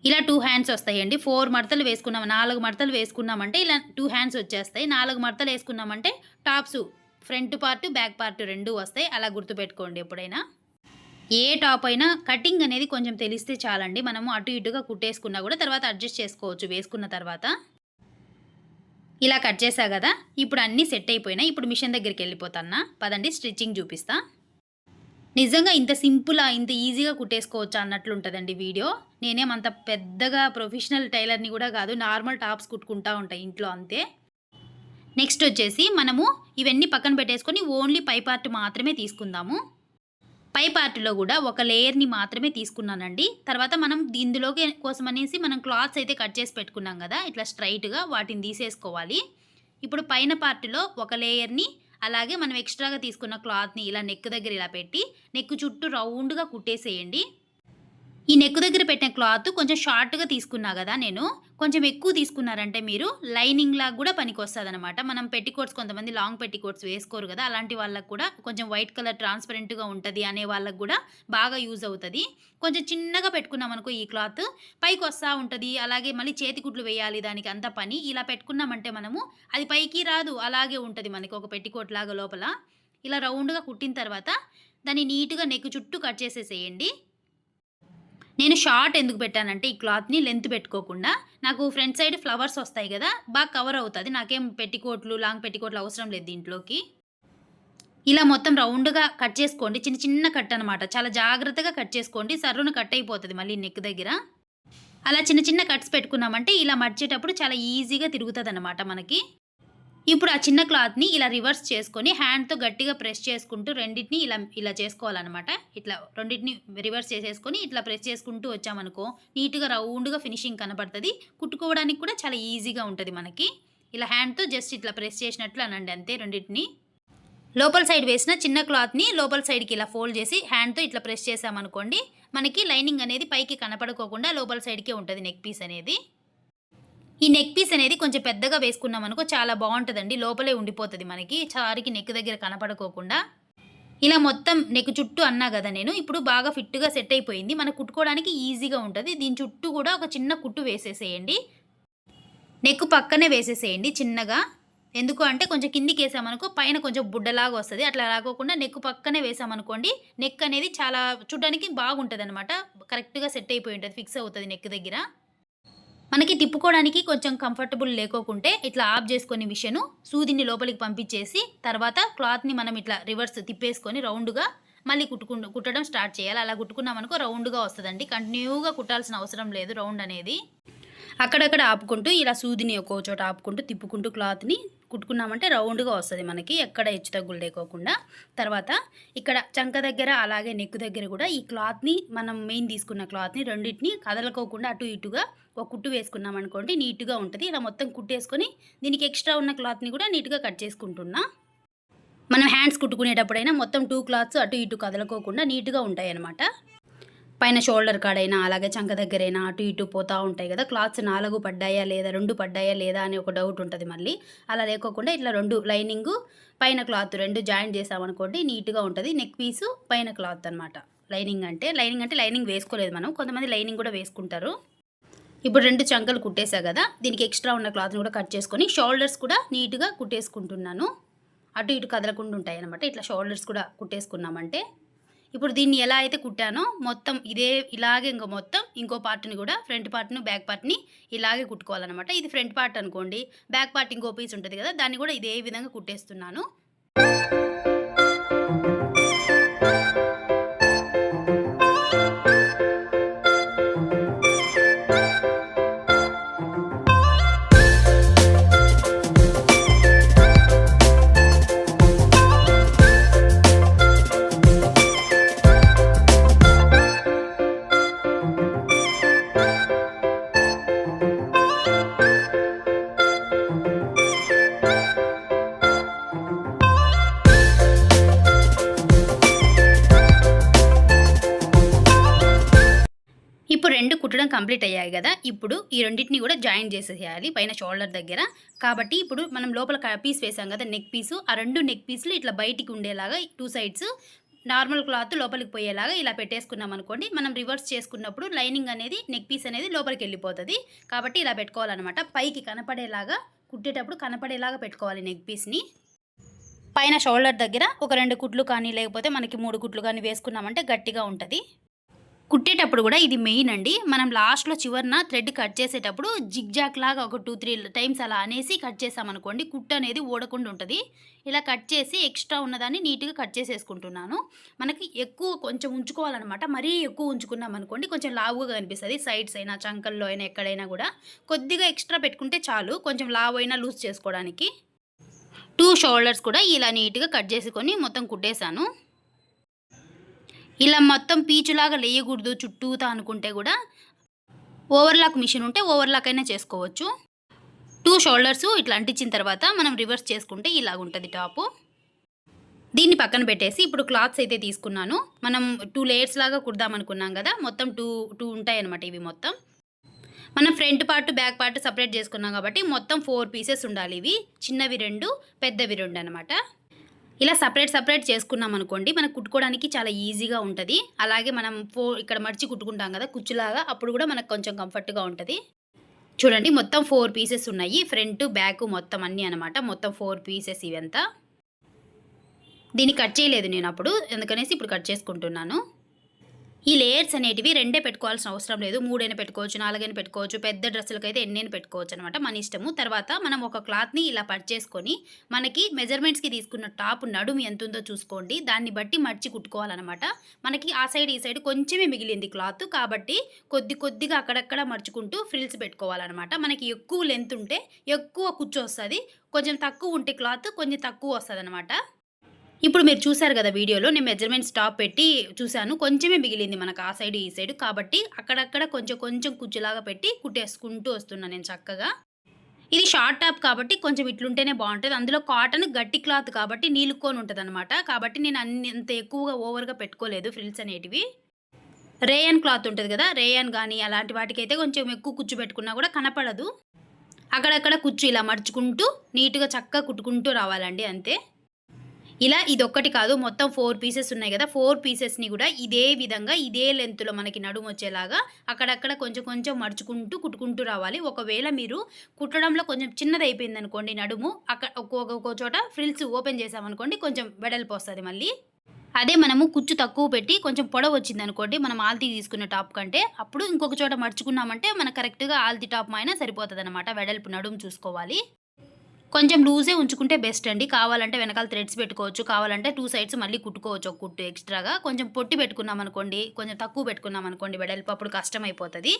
ఇలా టూ హ్యాండ్స్ వస్తాయండి. ఫోర్ మడతలు వేసుకున్నాం నాలుగు మడతలు వేసుకున్నామంటే ఇలా టూ హ్యాండ్స్ వచ్చేస్తాయి. నాలుగు మడతలు వేసుకున్నామంటే tops front part back part రెండు వస్తాయి. అలా గుర్తుపెట్టుకోండి ఎప్పుడైనా. ఏ టాప్ అయినా కటింగ్ అనేది కొంచెం తెలిస్తే చాలండి. మనము అటు ఇటుగా కుట్టేసుకున్నా కూడా తర్వాత అడ్జస్ట్ చేసుకోవచ్చు వేసుకున్న తర్వాత. ఇలా కట్ చేసా కదా ఇప్పుడు అన్నీ సెట్ అయిపోయినాయి. ఇప్పుడు మిషన్ దగ్గరికి వెళ్ళిపోతానా? పదండి స్టిచ్చింగ్ చూపిస్తా. నిజంగా ఇంత సింపుల్గా ఇంత ఈజీగా కుట్టేసుకోవచ్చు అన్నట్లు ఉంటుందండి వీడియో. నేనేమంత పెద్దగా ప్రొఫెషనల్ టైలర్ని కూడా కాదు నార్మల్ టాప్స్ కుట్టుకుంటా ఉంటాయి ఇంట్లో అంతే. నెక్స్ట్ వచ్చేసి మనము ఇవన్నీ పక్కన పెట్టేసుకొని ఓన్లీ పై పార్ట్ మాత్రమే తీసుకుందాము. పై పార్ట్లో కూడా ఒక లేయర్ని మాత్రమే తీసుకున్నానండి. తర్వాత మనం ఇందులోకి కోసం అనేసి మనం క్లాత్స్ అయితే కట్ చేసి పెట్టుకున్నాం కదా ఇట్లా స్ట్రైట్గా వాటిని తీసేసుకోవాలి. ఇప్పుడు పైన పార్ట్లో ఒక లేయర్ని అలాగే మనం ఎక్స్ట్రాగా తీసుకున్న క్లాత్ని ఇలా నెక్ దగ్గర ఇలా పెట్టి నెక్ చుట్టూ రౌండ్గా కుట్టేసేయండి. ఈ నెక్ దగ్గర పెట్టిన క్లాత్ కొంచెం షార్ట్గా తీసుకున్నా కదా నేను. కొంచెం ఎక్కువ తీసుకున్నారంటే మీరు లైనింగ్ లాగా కూడా పనికొస్తుంది అనమాట మనం పెట్టికోట్స్ కొంతమంది లాంగ్ పెట్టికోట్స్ వేసుకోరు కదా అలాంటి వాళ్ళకు కూడా కొంచెం వైట్ కలర్ ట్రాన్స్పరెంట్గా ఉంటుంది అనే వాళ్ళకు కూడా బాగా యూజ్ అవుతుంది. కొంచెం చిన్నగా పెట్టుకున్నాం అనుకో ఈ క్లాత్ పైకి వస్తూ ఉంటుంది. అలాగే మళ్ళీ చేతికుట్లు వేయాలి దానికి అంత పని. ఇలా పెట్టుకున్నామంటే మనము అది పైకి రాదు అలాగే ఉంటుంది మనకి ఒక పెట్టికోట్ లాగా లోపల. ఇలా రౌండ్గా కుట్టిన తర్వాత దాన్ని నీట్గా నెక్ చుట్టూ కట్ చేసేసేయండి. నేను షార్ట్ ఎందుకు పెట్టానంటే ఈ క్లాత్ని లెంత్ పెట్టుకోకుండా నాకు ఫ్రంట్ సైడ్ ఫ్లవర్స్ వస్తాయి కదా బాగా కవర్ అవుతుంది. నాకేం పెట్టికోట్లు లాంగ్ పెట్టికోట్లు అవసరం లేదు దీంట్లోకి. ఇలా మొత్తం రౌండ్గా కట్ చేసుకోండి. చిన్న చిన్న కట్ అనమాట చాలా జాగ్రత్తగా కట్ చేసుకోండి. సర్రును కట్ అయిపోతుంది మళ్ళీ నెక్ దగ్గర. అలా చిన్న చిన్న కట్స్ పెట్టుకున్నామంటే ఇలా మడిచేటప్పుడు చాలా ఈజీగా తిరుగుతుంది అనమాట మనకి. ఇప్పుడు ఆ చిన్న క్లాత్ని ఇలా రివర్స్ చేసుకొని హ్యాండ్తో గట్టిగా ప్రెస్ చేసుకుంటూ రెండింటిని ఇలా ఇలా చేసుకోవాలన్నమాట. ఇట్లా రెండింటిని రివర్స్ చేసేసుకొని ఇట్లా ప్రెస్ చేసుకుంటూ వచ్చామనుకో నీట్గా రౌండ్గా ఫినిషింగ్ కనపడుతుంది. కుట్టుకోవడానికి కూడా చాలా ఈజీగా ఉంటుంది మనకి. ఇలా హ్యాండ్తో జస్ట్ ఇట్లా ప్రెస్ చేసినట్లు అనండి అంతే రెండింటిని. లోపల సైడ్ వేసిన చిన్న క్లాత్ని లోపల సైడ్కి ఇలా ఫోల్డ్ చేసి హ్యాండ్తో ఇట్లా ప్రెస్ చేసామనుకోండి మనకి లైనింగ్ అనేది పైకి కనపడుకోకుండా లోపల సైడ్కే ఉంటుంది నెక్ పీస్ అనేది. ఈ నెక్ పీస్ అనేది కొంచెం పెద్దగా వేసుకున్నాం అనుకో చాలా బాగుంటుందండి. లోపలే ఉండిపోతుంది మనకి. చారికి నెక్ దగ్గర కనపడుకోకుండా. ఇలా మొత్తం నెక్ చుట్టూ అన్నా కదా నేను ఇప్పుడు బాగా ఫిట్గా సెట్ అయిపోయింది. మనకు కుట్టుకోవడానికి ఈజీగా ఉంటుంది. దీని చుట్టూ కూడా ఒక చిన్న కుట్టు వేసేసేయండి. నెక్ పక్కనే వేసేసేయండి చిన్నగా. ఎందుకు అంటే కొంచెం కిందికి వేసామనుకో పైన కొంచెం బుడ్డలాగా వస్తుంది. అట్లా రాకోకుండా నెక్ పక్కనే వేసామనుకోండి నెక్ అనేది చాలా చూడడానికి బాగుంటుంది అనమాట కరెక్ట్గా సెట్ అయిపోయి ఉంటుంది ఫిక్స్ అవుతుంది నెక్ దగ్గర. మనకి తిప్పుకోవడానికి కొంచెం కంఫర్టబుల్ లేకోకుంటే ఇట్లా ఆఫ్ చేసుకునే మిషను సూదిని లోపలికి పంపించేసి తర్వాత క్లాత్ని మనం ఇట్లా రివర్స్ తిప్పేసుకొని రౌండ్గా మళ్ళీ కుట్టుకు కుట్టడం స్టార్ట్ చేయాలి. అలా కుట్టుకున్నామనుకో రౌండ్గా వస్తుందండి. కంటిన్యూగా కుట్టాల్సిన అవసరం లేదు రౌండ్ అనేది. అక్కడక్కడ ఆపుకుంటూ ఇలా సూదిని ఒక్కో చోట ఆపుకుంటూ తిప్పుకుంటూ క్లాత్ని కుట్టుకున్నామంటే రౌండ్గా వస్తుంది మనకి ఎక్కడ హెచ్చు తగ్గులు లేకోకుండా. తర్వాత ఇక్కడ చంక దగ్గర అలాగే నెక్ దగ్గర కూడా ఈ క్లాత్ని మనం మెయిన్ తీసుకున్న క్లాత్ని రెండింటిని కదలకోకుండా అటు ఇటుగా ఒక కుట్టు వేసుకున్నాం అనుకోండి నీట్గా ఉంటుంది. ఇలా మొత్తం కుట్టేసుకొని దీనికి ఎక్స్ట్రా ఉన్న క్లాత్ని కూడా నీట్గా కట్ చేసుకుంటున్నా. మనం హ్యాండ్స్ కుట్టుకునేటప్పుడైనా మొత్తం టూ క్లాత్స్ అటు ఇటు కదలకోకుండా నీట్గా ఉంటాయి అన్నమాట పైన షోల్డర్ కాడైనా అలాగే చంక దగ్గరైనా అటు ఇటు పోతూ ఉంటాయి కదా. క్లాత్స్ నాలుగు పడ్డాయా లేదా రెండు పడ్డాయా లేదా అని ఒక డౌట్ ఉంటుంది మళ్ళీ. అలా లేకోకుండా ఇట్లా రెండు లైనింగ్ పైన క్లాత్ రెండు జాయింట్ చేసామనుకోండి నీట్గా ఉంటుంది. నెక్ పీసు పైన క్లాత్ అనమాట లైనింగ్ అంటే లైనింగ్ అంటే లైనింగ్ వేసుకోలేదు మనం. కొంతమంది లైనింగ్ కూడా వేసుకుంటారు. ఇప్పుడు రెండు చంకలు కుట్టేశా కదా దీనికి ఎక్స్ట్రా ఉన్న క్లాత్ని కూడా కట్ చేసుకొని షోల్డర్స్ కూడా నీట్గా కుట్టేసుకుంటున్నాను. అటు ఇటు కదలకుండా ఉంటాయి అనమాట ఇట్లా షోల్డర్స్ కూడా కుట్టేసుకున్నామంటే. ఇప్పుడు దీన్ని ఎలా అయితే కుట్టానో మొత్తం ఇదే ఇలాగే ఇంకో మొత్తం ఇంకో పార్ట్ని కూడా ఫ్రంట్ పార్ట్ను బ్యాక్ పార్ట్ని ఇలాగే కుట్టుకోవాలన్నమాట. ఇది ఫ్రంట్ పార్ట్ అనుకోండి. బ్యాక్ పార్ట్ ఇంకో పీస్ ఉంటుంది కదా దాన్ని కూడా ఇదే విధంగా కుట్టేస్తున్నాను. కంప్లీట్ అయ్యాయి కదా. ఇప్పుడు ఈ రెండింటిని కూడా జాయిన్ చేసేయాలి పైన షోల్డర్ దగ్గర. కాబట్టి ఇప్పుడు మనం లోపల పీస్ వేసాం కదా నెక్ పీసు ఆ రెండు నెక్ పీసులు ఇట్లా బయటికి ఉండేలాగా టూ సైడ్స్ నార్మల్ క్లాత్ లోపలికి పోయేలాగా ఇలా పెట్టేసుకున్నాం అనుకోండి. మనం రివర్స్ చేసుకున్నప్పుడు లైనింగ్ అనేది నెక్ పీస్ అనేది లోపలికి వెళ్ళిపోతుంది. కాబట్టి ఇలా పెట్టుకోవాలన్నమాట. పైకి కనపడేలాగా కుట్టేటప్పుడు కనపడేలాగా పెట్టుకోవాలి నెక్ పీస్ని పైన షోల్డర్ దగ్గర ఒక రెండు కుట్లు కానీ లేకపోతే మనకి మూడు కుట్లు కానీ వేసుకున్నామంటే గట్టిగా ఉంటుంది. కుట్టేటప్పుడు కూడా ఇది మెయిన్ అండి. మనం లాస్ట్లో చివరిన థ్రెడ్ కట్ చేసేటప్పుడు జిగ్జాక్ లాగా ఒక టూ త్రీ టైమ్స్ అలా అనేసి కట్ చేసామనుకోండి కుట్టు అనేది ఓడకుండా ఉంటుంది. ఇలా కట్ చేసి ఎక్స్ట్రా ఉన్నదాన్ని నీట్గా కట్ చేసేసుకుంటున్నాను. మనకి ఎక్కువ కొంచెం ఉంచుకోవాలన్నమాట. మరీ ఎక్కువ ఉంచుకున్నాం అనుకోండి కొంచెం లావుగా కనిపిస్తుంది సైడ్స్ అయినా చంకల్లో అయినా ఎక్కడైనా కూడా. కొద్దిగా ఎక్స్ట్రా పెట్టుకుంటే చాలు కొంచెం లావు అయినా లూజ్ చేసుకోవడానికి. టూ షోల్డర్స్ కూడా ఇలా నీట్గా కట్ చేసుకొని మొత్తం కుట్టేశాను. ఇలా మొత్తం పీచులాగా లేయకూడదు చుట్టూతా అనుకుంటే కూడా ఓవర్లాక్ మిషన్ ఉంటే ఓవర్లాక్ అయినా చేసుకోవచ్చు. టూ షోల్డర్స్ ఇట్లా అంటించిన తర్వాత మనం రివర్స్ చేసుకుంటే ఇలాగ ఉంటుంది టాపు. దీన్ని పక్కన పెట్టేసి ఇప్పుడు క్లాత్స్ అయితే తీసుకున్నాను. మనం టూ లేయర్స్ లాగా కుడదాం అనుకున్నాం కదా మొత్తం టూ టూ ఉంటాయి అనమాట ఇవి మొత్తం. మనం front part back part separate చేసుకున్నాం కాబట్టి మొత్తం ఫోర్ పీసెస్ ఉండాలి ఇవి. చిన్నవి రెండు పెద్దవి రెండు అనమాట ఇలా సపరేట్ సపరేట్ చేసుకున్నాం అనుకోండి మనకు కుట్టుకోవడానికి చాలా ఈజీగా ఉంటుంది. అలాగే మనం ఫో ఇక్కడ మడిచి కుట్టుకుంటాం కదా కుచ్చులాగా అప్పుడు కూడా మనకు కొంచెం కంఫర్ట్గా ఉంటుంది. చూడండి మొత్తం ఫోర్ పీసెస్ ఉన్నాయి. ఫ్రంట్ బ్యాక్ మొత్తం అన్నీ అనమాట మొత్తం ఫోర్ పీసెస్ ఇవంతా. దీన్ని కట్ చేయలేదు నేను అప్పుడు. ఎందుకనేసి ఇప్పుడు కట్ చేసుకుంటున్నాను. ఈ లేయర్స్ అనేటివి రెండే పెట్టుకోవాల్సిన అవసరం లేదు. మూడైనా పెట్టుకోవచ్చు నాలుగైనా పెట్టుకోవచ్చు పెద్ద డ్రెస్సులకు అయితే ఎన్నైనా పెట్టుకోవచ్చు అనమాట మన ఇష్టము. తర్వాత మనం ఒక క్లాత్ని ఇలా పట్ చేసుకొని మనకి మెజర్మెంట్స్కి తీసుకున్న టాప్ నడుము ఎంత ఉందో చూసుకోండి. దాన్ని బట్టి మర్చి కుట్టుకోవాలన్నమాట. మనకి ఆ సైడ్ ఈ సైడ్ కొంచెమే మిగిలింది క్లాత్ కాబట్టి కొద్ది కొద్దిగా అక్కడక్కడ మర్చుకుంటూ ఫ్రిల్స్ పెట్టుకోవాలన్నమాట. మనకి ఎక్కువ లెంత్ ఉంటే ఎక్కువ కుచ్చు వస్తుంది. కొంచెం తక్కువ ఉంటే క్లాత్ కొంచెం తక్కువ వస్తుంది అనమాట ఇప్పుడు మీరు చూసారు కదా వీడియోలో నేను మెజర్మెంట్ స్టాప్ పెట్టి చూశాను. కొంచెమే మిగిలింది మనకు ఆ సైడ్ ఈ సైడ్. కాబట్టి అక్కడక్కడ కొంచెం కొంచెం కుచ్చులాగా పెట్టి కుట్టేసుకుంటూ వస్తున్నాను నేను చక్కగా. ఇది షార్ట్ టాప్ కాబట్టి కొంచెం ఇట్లుంటేనే బాగుంటుంది. అందులో కాటన్ గట్టి క్లాత్ కాబట్టి నీళ్ళుకొని ఉంటుంది అనమాట కాబట్టి నేను అన్ని అంత ఎక్కువగా ఓవర్గా పెట్టుకోలేదు ఫ్రిల్స్ అనేటివి. రేయన్ క్లాత్ ఉంటుంది కదా రేయన్ కానీ అలాంటి వాటికైతే కొంచెం ఎక్కువ కుచ్చు పెట్టుకున్నా కూడా కనపడదు. అక్కడక్కడ కుచ్చు ఇలా మడుచుకుంటూ నీట్గా చక్కగా కుట్టుకుంటూ రావాలండి అంతే. ఇలా ఇదొక్కటి కాదు మొత్తం ఫోర్ పీసెస్ ఉన్నాయి కదా ఫోర్ పీసెస్ని కూడా ఇదే విధంగా ఇదే లెంత్లో మనకి నడుము వచ్చేలాగా అక్కడక్కడ కొంచెం కొంచెం మడుచుకుంటూ కుట్టుకుంటూ రావాలి. ఒకవేళ మీరు కుట్టడంలో కొంచెం చిన్నది అయిపోయింది అనుకోండి నడుము అక్కడ ఒక్కొక్క చోట ఫ్రిల్స్ ఓపెన్ చేసామనుకోండి కొంచెం వెడల్పు వస్తుంది మళ్ళీ. అదే మనము కుచ్చు తక్కువ పెట్టి కొంచెం పొడవు వచ్చింది అనుకోండి మనం ఆల్తీ తీసుకున్న టాప్ కంటే అప్పుడు ఇంకొక చోట మడుచుకున్నామంటే మనం కరెక్ట్గా ఆల్తీ టాప్ అయినా సరిపోతుంది అనమాట వెడల్పు నడుము చూసుకోవాలి. కొంచెం లూజే ఉంచుకుంటే బెస్ట్ అండి. కావాలంటే వెనకాల థ్రెడ్స్ పెట్టుకోవచ్చు కావాలంటే టూ సైడ్స్ మళ్ళీ కుట్టుకోవచ్చు ఒక కుట్టు ఎక్స్ట్రాగా కొంచెం పొట్టి పెట్టుకున్నాం అనుకోండి కొంచెం తక్కువ పెట్టుకున్నాం అనుకోండి వెడల్పు అప్పుడు కష్టం అయిపోతుంది.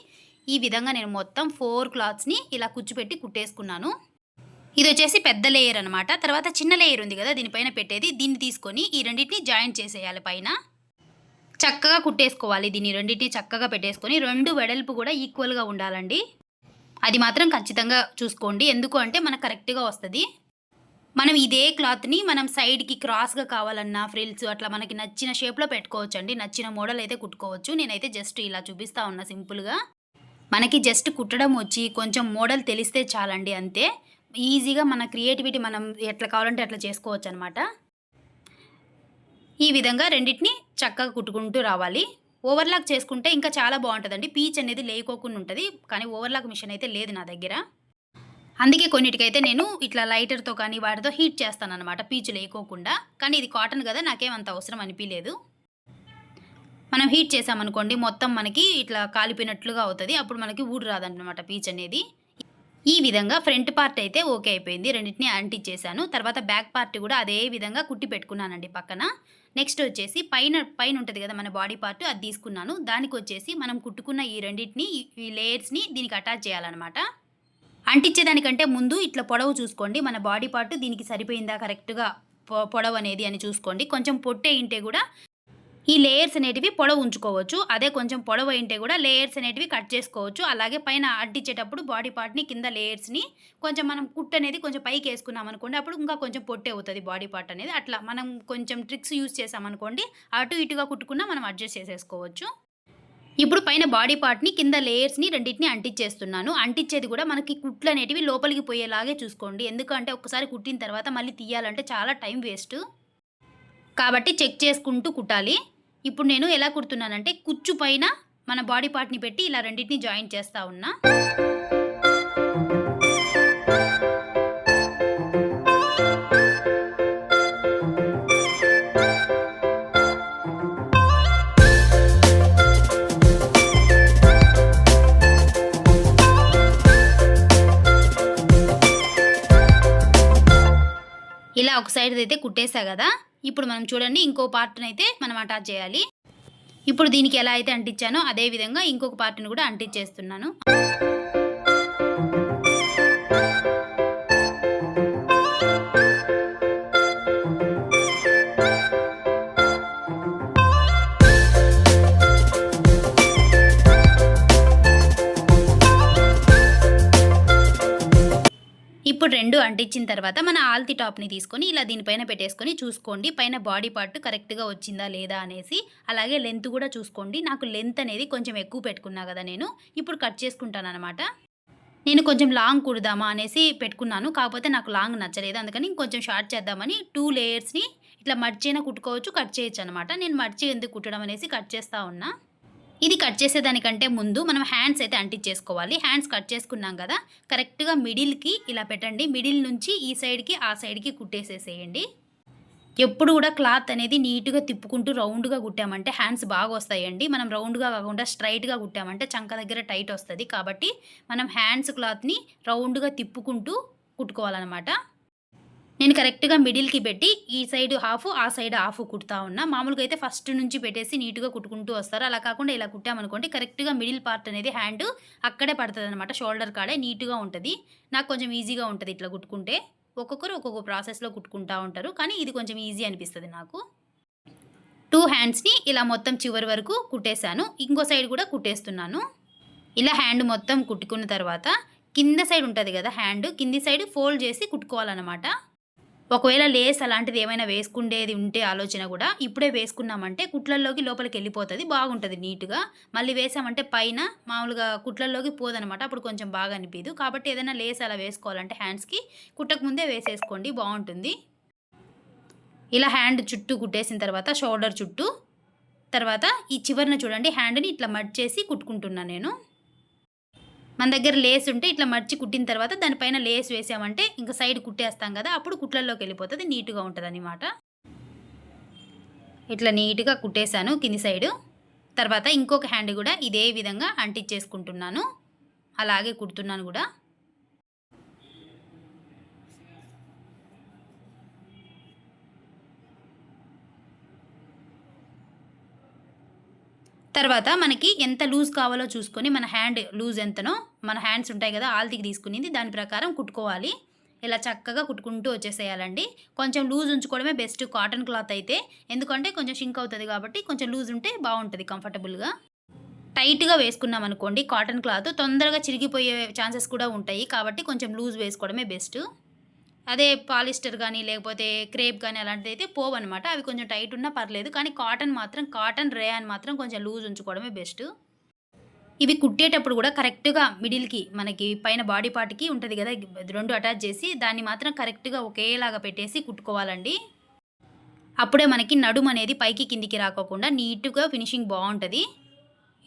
ఈ విధంగా నేను మొత్తం ఫోర్ క్లాత్స్ని ఇలా కుచ్చిపెట్టి కుట్టేసుకున్నాను. ఇది వచ్చేసి పెద్ద లేయర్ అనమాట తర్వాత చిన్న లేయర్ ఉంది కదా దీనిపైన పెట్టేది. దీన్ని తీసుకొని ఈ రెండింటిని జాయింట్ చేసేయాలి పైన. చక్కగా కుట్టేసుకోవాలి దీన్ని. రెండింటిని చక్కగా పెట్టేసుకొని రెండు వెడల్పు కూడా ఈక్వల్గా ఉండాలండి. అది మాత్రం ఖచ్చితంగా చూసుకోండి. ఎందుకు అంటే మనకు కరెక్ట్గా వస్తుంది. మనం ఇదే క్లాత్ని మనం సైడ్కి క్రాస్గా కావాలన్నా ఫ్రిల్స్ అట్లా మనకి నచ్చిన షేప్లో పెట్టుకోవచ్చు అండి నచ్చిన మోడల్ అయితే కుట్టుకోవచ్చు. నేనైతే జస్ట్ ఇలా చూపిస్తా ఉన్నా సింపుల్గా. మనకి జస్ట్ కుట్టడం వచ్చి కొంచెం మోడల్ తెలిస్తే చాలండి అంతే. ఈజీగా మన క్రియేటివిటీ మనం ఎట్లా కావాలంటే అట్లా చేసుకోవచ్చు అనమాట ఈ విధంగా రెండింటిని చక్కగా కుట్టుకుంటూ రావాలి. ఓవర్లాక్ చేసుకుంటే ఇంకా చాలా బాగుంటుందండి. పీచ్ అనేది లేకోకుండా ఉంటుంది. కానీ ఓవర్లాక్ మిషన్ అయితే లేదు నా దగ్గర. అందుకే కొన్నిటికైతే నేను ఇట్లా లైటర్తో కానీ వాటితో హీట్ చేస్తాను అనమాట పీచు లేకోకుండా. కానీ ఇది కాటన్ కదా నాకేమంత అవసరం అనిపించలేదు మనం హీట్ చేసామనుకోండి మొత్తం మనకి ఇట్లా కాలిపోయినట్లుగా అవుతుంది. అప్పుడు మనకి ఊడు రాదనమాట పీచ్ అనేది. ఈ విధంగా ఫ్రంట్ పార్ట్ అయితే ఓకే అయిపోయింది. రెండింటిని అంటించేసాను తర్వాత బ్యాక్ పార్ట్ కూడా అదే విధంగా కుట్టి పెట్టుకున్నానండి పక్కన. నెక్స్ట్ వచ్చేసి పైన పైన ఉంటుంది కదా మన బాడీ పార్ట్ అది తీసుకున్నాను. దానికి వచ్చేసి మనం కుట్టుకున్న ఈ రెండింటిని ఈ లేయర్స్ని దీనికి అటాచ్ చేయాలన్నమాట. అంటించేదానికంటే ముందు ఇట్లా పొడవు చూసుకోండి. మన బాడీ పార్ట్ దీనికి సరిపోయిందా కరెక్ట్గా పొడవు అనేది అని చూసుకోండి. కొంచెం పొట్టే ఇంటే కూడా ఈ లేయర్స్ అనేటివి పొడవు ఉంచుకోవచ్చు. అదే కొంచెం పొడవు అయింటే కూడా లేయర్స్ అనేటివి కట్ చేసుకోవచ్చు. అలాగే పైన అడ్డించేటప్పుడు బాడీ పార్ట్ని కింద లేయర్స్ని కొంచెం మనం కుట్ అనేది కొంచెం పైకి వేసుకున్నాం అనుకోండి అప్పుడు ఇంకా కొంచెం పొట్టే అవుతుంది బాడీ పార్ట్ అనేది. అట్లా మనం కొంచెం ట్రిక్స్ యూస్ చేసామనుకోండి అటు ఇటుగా కుట్టుకున్నా మనం అడ్జస్ట్ చేసేసుకోవచ్చు. ఇప్పుడు పైన బాడీ పార్ట్ని కింద లేయర్స్ని రెండింటిని అంటించేస్తున్నాను అంటించేది కూడా మనకి కుట్లు అనేటివి లోపలికి పోయేలాగే చూసుకోండి. ఎందుకంటే ఒకసారి కుట్టిన తర్వాత మళ్ళీ తీయాలంటే చాలా టైం వేస్ట్ కాబట్టి చెక్ చేసుకుంటూ కుట్టాలి. ఇప్పుడు నేను ఎలా కుడుతున్నానంటే కుచ్చు పైన మన బాడీ పార్ట్ని పెట్టి ఇలా రెండింటిని జాయిన్ చేస్తూ ఉన్నా. ఇలా ఒక సైడ్ అయితే కుట్టేశా కదా. ఇప్పుడు మనం చూడండి ఇంకో పార్ట్ని అయితే మనం అటాచ్ చేయాలి. ఇప్పుడు దీనికి ఎలా అయితే అంటించానో అదే విధంగా ఇంకొక పార్ట్ని కూడా అంటించేస్తున్నాను. ఇప్పుడు రెండు అంటించిన తర్వాత మన ఆల్తి టాప్ని తీసుకొని ఇలా దీనిపైన పెట్టేసుకొని చూసుకోండి. పైన బాడీ పార్ట్ కరెక్ట్గా వచ్చిందా లేదా అనేసి అలాగే లెంత్ కూడా చూసుకోండి. నాకు లెంత్ అనేది కొంచెం ఎక్కువ పెట్టుకున్నా కదా నేను. ఇప్పుడు కట్ చేసుకుంటాను అనమాట నేను కొంచెం లాంగ్ కుడదామా అనేసి పెట్టుకున్నాను. కాకపోతే నాకు లాంగ్ నచ్చలేదు. అందుకని కొంచెం షార్ట్ చేద్దామని టూ లేయర్స్ని ఇట్లా మర్చైనా కుట్టుకోవచ్చు కట్ చేయొచ్చు అనమాట నేను మర్చి ఎందుకు కుట్టడం అనేసి కట్ చేస్తూ ఉన్నా. ఇది కట్ చేసేదానికంటే ముందు మనం హ్యాండ్స్ అయితే అంటించేసుకోవాలి. హ్యాండ్స్ కట్ చేసుకున్నాం కదా కరెక్ట్గా మిడిల్కి ఇలా పెట్టండి. మిడిల్ నుంచి ఈ సైడ్కి ఆ సైడ్కి కుట్టేసేసేయండి. ఎప్పుడు కూడా క్లాత్ అనేది నీట్గా తిప్పుకుంటూ రౌండ్గా కుట్టామంటే హ్యాండ్స్ బాగా వస్తాయండి మనం రౌండ్గా కాకుండా స్ట్రైట్గా కుట్టామంటే చంక దగ్గర టైట్ వస్తుంది. కాబట్టి మనం హ్యాండ్స్ క్లాత్ని రౌండ్గా తిప్పుకుంటూ కుట్టుకోవాలన్నమాట. నేను కరెక్ట్గా మిడిల్కి పెట్టి ఈ సైడ్ హాఫ్ ఆ సైడ్ హాఫ్ కుడతా ఉన్నా. మామూలుగా అయితే ఫస్ట్ నుంచి పెట్టేసి నీట్గా కుట్టుకుంటూ వస్తారు. అలా కాకుండా ఇలా కుట్టామనుకోండి కరెక్ట్గా మిడిల్ పార్ట్ అనేది హ్యాండ్ అక్కడే పడుతుంది అనమాట షోల్డర్ కాడే నీట్గా ఉంటుంది. నాకు కొంచెం ఈజీగా ఉంటుంది ఇట్లా కుట్టుకుంటే. ఒక్కొక్కరు ఒక్కొక్క ప్రాసెస్లో కుట్టుకుంటూ ఉంటారు. కానీ ఇది కొంచెం ఈజీ అనిపిస్తుంది నాకు. టూ హ్యాండ్స్ని ఇలా మొత్తం చివరి వరకు కుట్టేశాను. ఇంకో సైడ్ కూడా కుట్టేస్తున్నాను. ఇలా హ్యాండ్ మొత్తం కుట్టుకున్న తర్వాత కింద సైడ్ ఉంటుంది కదా హ్యాండ్ కింది సైడ్ ఫోల్డ్ చేసి కుట్టుకోవాలన్నమాట. ఒకవేళ లేస్ అలాంటిది ఏమైనా వేసుకుండేది ఉంటే ఆలోచన కూడా ఇప్పుడే వేసుకున్నామంటే కుట్లల్లోకి లోపలికి వెళ్ళిపోతుంది బాగుంటుంది నీట్గా. మళ్ళీ వేసామంటే పైన మామూలుగా కుట్లల్లోకి పోదనమాట అప్పుడు కొంచెం బాగా అనిపించదు కాబట్టి ఏదైనా లేస్ అలా వేసుకోవాలంటే హ్యాండ్స్కి కుట్టకు ముందే వేసేసుకోండి బాగుంటుంది. ఇలా హ్యాండ్ చుట్టూ కుట్టేసిన తర్వాత షోల్డర్ చుట్టూ తర్వాత ఈ చివరిన చూడండి హ్యాండ్ని ఇట్లా మడ్ చేసి కుట్టుకుంటున్నాను నేను. మన దగ్గర లేస్ ఉంటే ఇట్లా మర్చి కుట్టిన తర్వాత దానిపైన లేస్ వేసామంటే ఇంకా సైడ్ కుట్టేస్తాం కదా అప్పుడు కుట్లల్లోకి వెళ్ళిపోతుంది నీట్గా ఉంటుంది అనమాట ఇట్లా నీట్గా కుట్టేశాను కింది సైడు. తర్వాత ఇంకొక హ్యాండ్ కూడా ఇదే విధంగా అంటించేసుకుంటున్నాను. అలాగే కుడుతున్నాను కూడా. తర్వాత మనకి ఎంత లూజ్ కావాలో చూసుకొని మన హ్యాండ్ లూజ్ ఎంతనో మన హ్యాండ్స్ ఉంటాయి కదా ఆల్తికి తీసుకునేది. దాని ప్రకారం కుట్టుకోవాలి. ఇలా చక్కగా కుట్టుకుంటూ వచ్చేసేయాలండి. కొంచెం లూజ్ ఉంచుకోవడమే బెస్ట్ కాటన్ క్లాత్ అయితే. ఎందుకంటే కొంచెం షింక్ అవుతుంది కాబట్టి కొంచెం లూజ్ ఉంటే బాగుంటుంది కంఫర్టబుల్గా టైట్గా వేసుకున్నాం అనుకోండి కాటన్ క్లాత్ తొందరగా చిరిగిపోయే ఛాన్సెస్ కూడా ఉంటాయి. కాబట్టి కొంచెం లూజ్ వేసుకోవడమే బెస్ట్ అదే పాలిస్టర్ కానీ లేకపోతే క్రేప్ కానీ అలాంటిది అయితే పోవన్నమాట. అవి కొంచెం టైట్ ఉన్నా పర్లేదు కానీ కాటన్ మాత్రం కాటన్ రేయాన్ మాత్రం కొంచెం లూజ్ ఉంచుకోవడమే బెస్ట్. ఇవి కుట్టేటప్పుడు కూడా కరెక్ట్గా మిడిల్కి మనకి పైన బాడీ పార్ట్కి ఉంటుంది కదా రెండు అటాచ్ చేసి దాన్ని మాత్రం కరెక్ట్గా ఒకేలాగా పెట్టేసి కుట్టుకోవాలండి. అప్పుడే మనకి నడుము అనేది పైకి కిందికి రాకోకుండా నీట్గా ఫినిషింగ్ బాగుంటుంది.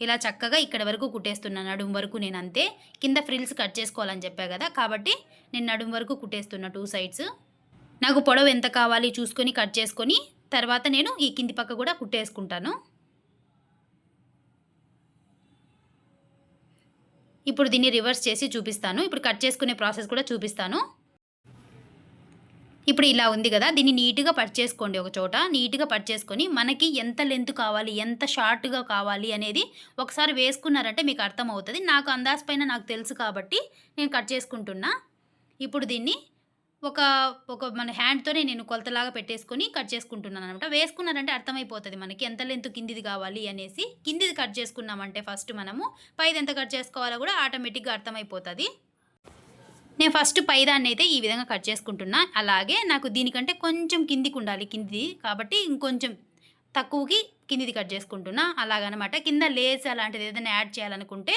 ఇలా చక్కగా ఇక్కడ వరకు కుట్టేస్తున్నాను నడుము వరకు నేను అంతే. కింద ఫ్రిల్స్ కట్ చేసుకోవాలని చెప్పా కదా కాబట్టి నేను నడుము వరకు కుట్టేస్తున్నా టూ సైడ్స్. నాకు పొడవు ఎంత కావాలి చూసుకొని కట్ చేసుకొని తర్వాత నేను ఈ కింది పక్క కూడా కుట్టేసుకుంటాను. ఇప్పుడు దీన్ని రివర్స్ చేసి చూపిస్తాను. ఇప్పుడు కట్ చేసుకునే ప్రాసెస్ కూడా చూపిస్తాను. ఇప్పుడు ఇలా ఉంది కదా దీన్ని నీట్గా పట్ చేసుకోండి ఒక చోట. నీట్గా పట్ చేసుకొని మనకి ఎంత లెంత్ కావాలి ఎంత షార్ట్గా కావాలి అనేది ఒకసారి వేసుకున్నారంటే మీకు అర్థమవుతుంది. నాకు అందాజ్ పైన నాకు తెలుసు కాబట్టి నేను కట్ చేసుకుంటున్నా. ఇప్పుడు దీన్ని ఒక ఒక మన హ్యాండ్తోనే నేను కొలతలాగా పెట్టేసుకొని కట్ చేసుకుంటున్నాను అనమాట వేసుకున్నారంటే అర్థమైపోతుంది మనకి ఎంత లెంత్ కిందిది కావాలి అనేసి. కిందిది కట్ చేసుకున్నామంటే ఫస్ట్ మనము పైది ఎంత కట్ చేసుకోవాలో కూడా ఆటోమేటిక్గా అర్థమైపోతుంది. నేను ఫస్ట్ పైదాన్ని అయితే ఈ విధంగా కట్ చేసుకుంటున్నా. అలాగే నాకు దీనికంటే కొంచెం కిందికి ఉండాలి. కిందిది కాబట్టి ఇంకొంచెం తక్కువకి కిందిది కట్ చేసుకుంటున్నా. అలాగనమాట. కింద లేస్ అలాంటిది ఏదైనా యాడ్ చేయాలనుకుంటే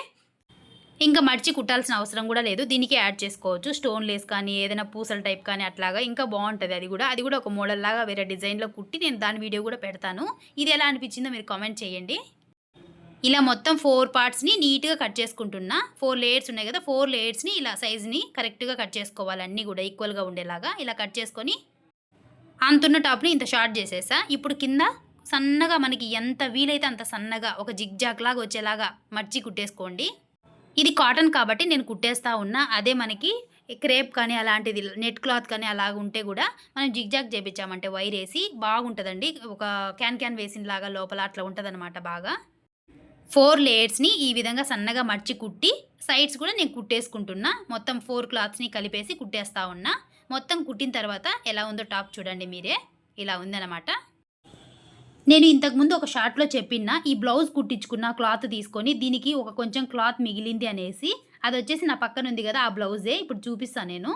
ఇంకా మడిచి కుట్టాల్సిన అవసరం కూడా లేదు. దీనికి యాడ్ చేసుకోవచ్చు. స్టోన్ లేస్ కానీ ఏదైనా పూసల టైప్ కానీ అట్లాగా ఇంకా బాగుంటుంది అది కూడా. అది కూడా ఒక మోడల్ లాగా వేరే డిజైన్లో కుట్టి నేను దాని వీడియో కూడా పెడతాను. ఇది ఎలా అనిపించిందో మీరు కామెంట్ చేయండి. ఇలా మొత్తం ఫోర్ పార్ట్స్ని నీట్గా కట్ చేసుకుంటున్నా. ఫోర్ లేయర్స్ ఉన్నాయి కదా ఫోర్ లేయర్స్ని ఇలా సైజ్ని కరెక్ట్గా కట్ చేసుకోవాలి అన్నీ కూడా ఈక్వల్గా ఉండేలాగా. ఇలా కట్ చేసుకొని అంతున్న టాప్ని ఇంత షార్ట్ చేసేసా. ఇప్పుడు కింద సన్నగా మనకి ఎంత వీలైతే అంత సన్నగా ఒక జిగ్జాగ్ లాగా వచ్చేలాగా మర్చి కుట్టేసుకోండి. ఇది కాటన్ కాబట్టి నేను కుట్టేస్తా ఉన్నా. అదే మనకి క్రేప్ కానీ అలాంటిది నెట్ క్లాత్ కానీ అలాగ ఉంటే కూడా మనం జిగ్జాగ్ చేపించామంటే వైర్ వేసి బాగుంటుందండి. ఒక క్యాన్ క్యాన్ వేసిన లాగా లోపల అట్లా ఉంటుంది బాగా. ఫోర్ లేయర్స్ని ఈ విధంగా సన్నగా మర్చి కుట్టి సైడ్స్ కూడా నేను కుట్టేసుకుంటున్నా. మొత్తం ఫోర్ క్లాత్స్ని కలిపేసి కుట్టేస్తా ఉన్నా. మొత్తం కుట్టిన తర్వాత ఎలా ఉందో టాప్ చూడండి మీరే. ఇలా ఉందన్నమాట. నేను ఇంతకుముందు ఒక షార్ట్లో చెప్పిన ఈ బ్లౌజ్ కుట్టించుకున్న క్లాత్ తీసుకొని దీనికి ఒక కొంచెం క్లాత్ మిగిలింది అనేసి అది వచ్చేసి నా పక్కన ఉంది కదా ఆ బ్లౌజే ఇప్పుడు చూపిస్తాను నేను.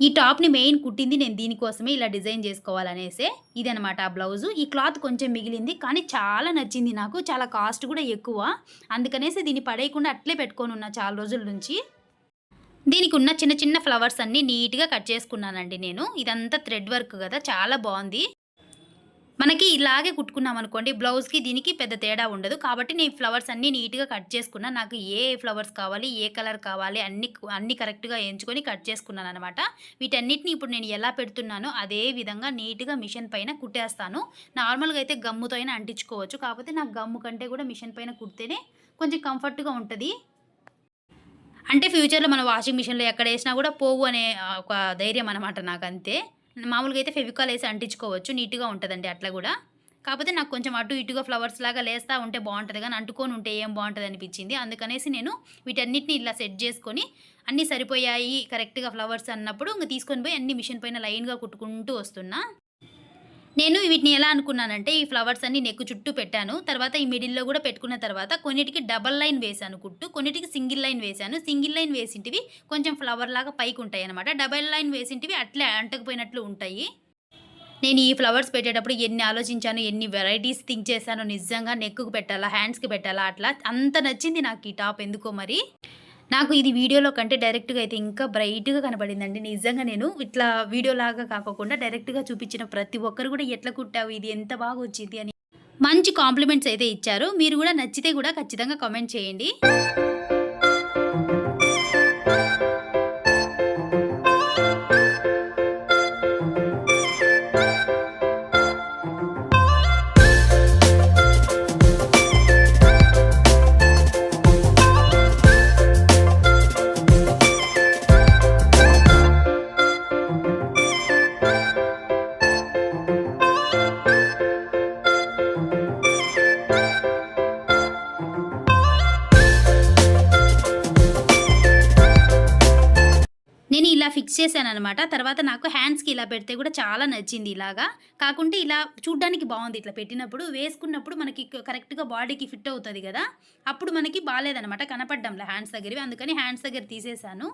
ఈ టాప్‌ని మెయిన్ కుట్టింది నేను దీనికోసమే ఇలా డిజైన్ చేసుకోవాలనేసే. ఇదనమాట ఆ బ్లౌజు. ఈ క్లాత్ కొంచెం మిగిలింది. కానీ చాలా నచ్చింది నాకు. చాలా కాస్ట్ కూడా ఎక్కువ. అందుకనేసి దీన్ని పడేయకుండా అట్లే పెట్టుకొని ఉన్నా చాలా రోజుల నుంచి. దీనికి ఉన్న చిన్న చిన్న ఫ్లవర్స్ అన్నీ నీట్‌గా కట్ చేసుకున్నానండి నేను. ఇదంతా థ్రెడ్ వర్క్ కదా చాలా బాగుంది మనకి ఇలాగే కుట్టుకున్నామనుకోండి బ్లౌజ్‌కి దీనికి పెద్ద తేడా ఉండదు. కాబట్టి నేను ఫ్లవర్స్ అన్నీ నీట్‌గా కట్ చేసుకున్నా. నాకు ఏ ఫ్లవర్స్ కావాలి, ఏ కలర్ కావాలి అన్ని అన్ని కరెక్ట్‌గా ఎంచుకొని కట్ చేసుకున్నాను అనమాట వీటన్నిటిని ఇప్పుడు నేను ఎలా పెడుతున్నానో అదే విధంగా నీట్‌గా మిషన్ పైన కుట్టేస్తాను. నార్మల్‌గా అయితే గమ్ముతో అయినా అంటించుకోవచ్చు. కాకపోతే నాకు గమ్ము కంటే కూడా మిషన్ పైన కుడితేనే కొంచెం కంఫర్ట్‌గా ఉంటుంది అంటే ఫ్యూచర్‌లో మనం వాషింగ్ మిషన్‌లో ఎక్కడ వేసినా కూడా పోవు అనే ఒక ధైర్యం అనమాట నాకు అంతే మామూలుగా అయితే ఫెవికాల్ వేసి అంటించుకోవచ్చు. నీట్‌గా ఉంటుందండి అట్లా కూడా కాకపోతే నాకు కొంచెం అటు ఇటుగా ఫ్లవర్స్ లాగా లేస్తా ఉంటే బాగుంటుంది కానీ అంటుకొని ఉంటే ఏం బాగుంటుంది అనిపించింది అందుకనేసి నేను వీటన్నిటిని ఇలా సెట్ చేసుకొని అన్నీ సరిపోయాయి కరెక్ట్‌గా ఫ్లవర్స్ అన్నప్పుడు ఇంకా తీసుకొని పోయి అన్ని మిషన్ పైన లైన్‌గా కుట్టుకుంటూ వస్తున్నా. నేను వీటిని ఎలా అనుకున్నానంటే ఈ ఫ్లవర్స్ అన్ని నెక్ చుట్టూ పెట్టాను. తర్వాత ఈ మిడిల్‌లో కూడా పెట్టుకున్న తర్వాత కొన్నిటికి డబల్ లైన్ వేశాను కుట్టు. కొన్నిటికి సింగిల్ లైన్ వేశాను. సింగిల్ లైన్ వేసింటివి కొంచెం ఫ్లవర్ లాగా పైకి ఉంటాయి అనమాట డబల్ లైన్ వేసింటివి అట్లే అంటకపోయినట్లు ఉంటాయి. నేను ఈ ఫ్లవర్స్ పెట్టేటప్పుడు ఎన్ని ఆలోచించాను ఎన్ని వెరైటీస్ థింక్ చేశానో నిజంగా నెక్కు పెట్టాలా, హ్యాండ్స్‌కి పెట్టాలా అట్లా అంత నచ్చింది నాకు ఈ టాప్ ఎందుకో మరి. నాకు ఇది వీడియోలో కంటే డైరెక్ట్‌గా అయితే ఇంకా బ్రైట్‌గా కనబడిందండి నిజంగా నేను ఇట్లా వీడియోలాగా కాకోకుండా డైరెక్ట్‌గా చూపించిన ప్రతి ఒక్కరు కూడా ఎట్లా కుట్టావు ఇది ఎంత బాగా వచ్చింది అని మంచి కాంప్లిమెంట్స్ అయితే ఇచ్చారు. మీరు కూడా నచ్చితే కూడా ఖచ్చితంగా కామెంట్ చేయండి. అనమాట తర్వాత నాకు హ్యాండ్స్‌కి ఇలా పెడితే కూడా చాలా నచ్చింది ఇలాగా. కాకుంటే ఇలా చూడ్డానికి బాగుంది ఇట్లా పెట్టినప్పుడు. వేసుకున్నప్పుడు మనకి కరెక్ట్‌గా బాడీకి ఫిట్ అవుతుంది కదా అప్పుడు మనకి బాగాలేదనమాట కనపడ్డంలే హ్యాండ్స్ దగ్గరవి. అందుకని హ్యాండ్స్ దగ్గర తీసేశాను.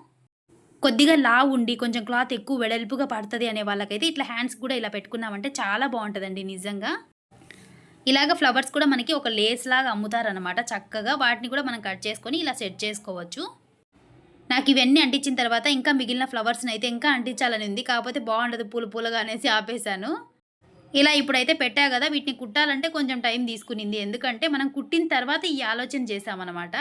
కొద్దిగా లావు ఉండి కొంచెం క్లాత్ ఎక్కువ వెడల్పుగా పడుతుంది అనే వాళ్ళకైతే ఇట్లా హ్యాండ్స్ కూడా ఇలా పెట్టుకున్నామంటే చాలా బాగుంటుందండి నిజంగా. ఇలాగ ఫ్లవర్స్ కూడా మనకి ఒక లేస్ లాగా అమ్ముతారనమాట చక్కగా. వాటిని కూడా మనం కట్ చేసుకొని ఇలా సెట్ చేసుకోవచ్చు. నాకు ఇవన్నీ అంటించిన తర్వాత ఇంకా మిగిలిన ఫ్లవర్స్ని అయితే ఇంకా అంటించాలని ఉంది. కాకపోతే బాగుండదు పూలు పూలుగా అనేసి ఆపేశాను. ఇలా ఇప్పుడైతే పెట్టా కదా వీటిని కుట్టాలంటే కొంచెం టైం తీసుకునింది. ఎందుకంటే మనం కుట్టిన తర్వాత ఈ ఆలోచన చేశామనమాట.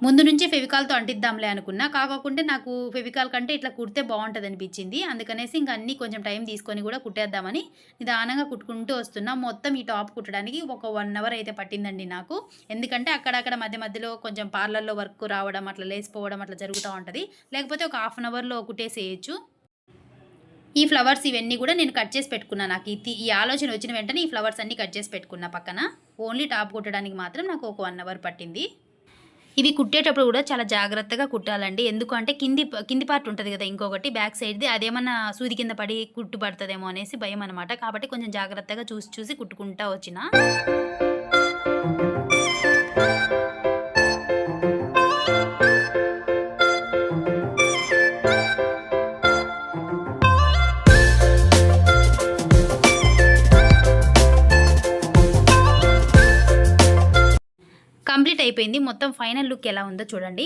ముందు నుంచే ఫెవికాల్‌తో అంటిద్దాంలే అనుకున్నా. కాకుండా నాకు ఫెవికాల్ కంటే ఇట్లా కుడితే బాగుంటుంది అనిపించింది అందుకనేసి ఇంక అన్నీ కొంచెం టైం తీసుకొని కూడా కుట్టేద్దామని నిదానంగా కుట్టుకుంటూ వస్తున్నా. మొత్తం ఈ టాప్ కుట్టడానికి ఒక వన్ అవర్ అయితే పట్టిందండి నాకు. ఎందుకంటే అక్కడక్కడ మధ్య మధ్యలో కొంచెం పార్లర్‌లో వర్క్ రావడం, అట్లా లేసిపోవడం అట్లా జరుగుతూ ఉంటుంది లేకపోతే ఒక హాఫ్ అన్ అవర్‌లో కుట్టేసేయొచ్చు. ఈ ఫ్లవర్స్ ఇవన్నీ కూడా నేను కట్ చేసి పెట్టుకున్నా. నాకు ఈ ఈ ఆలోచన వచ్చిన వెంటనే ఈ ఫ్లవర్స్ అన్నీ కట్ చేసి పెట్టుకున్నా పక్కన. ఓన్లీ టాప్ కుట్టడానికి మాత్రం నాకు ఒక వన్ అవర్ పట్టింది. ఇవి కుట్టేటప్పుడు కూడా చాలా జాగ్రత్తగా కుట్టాలండి. ఎందుకంటే కింది కింది పార్ట్ ఉంటుంది కదా ఇంకొకటి బ్యాక్ సైడ్‌ది అదేమన్నా సూది కింద పడి కుట్టు పడుతుందేమో అనేసి అనమాట కాబట్టి కొంచెం జాగ్రత్తగా చూసి చూసి కుట్టుకుంటా వచ్చిన కంప్లీట్ అయిపోయింది. మొత్తం ఫైనల్ లుక్ ఎలా ఉందో చూడండి.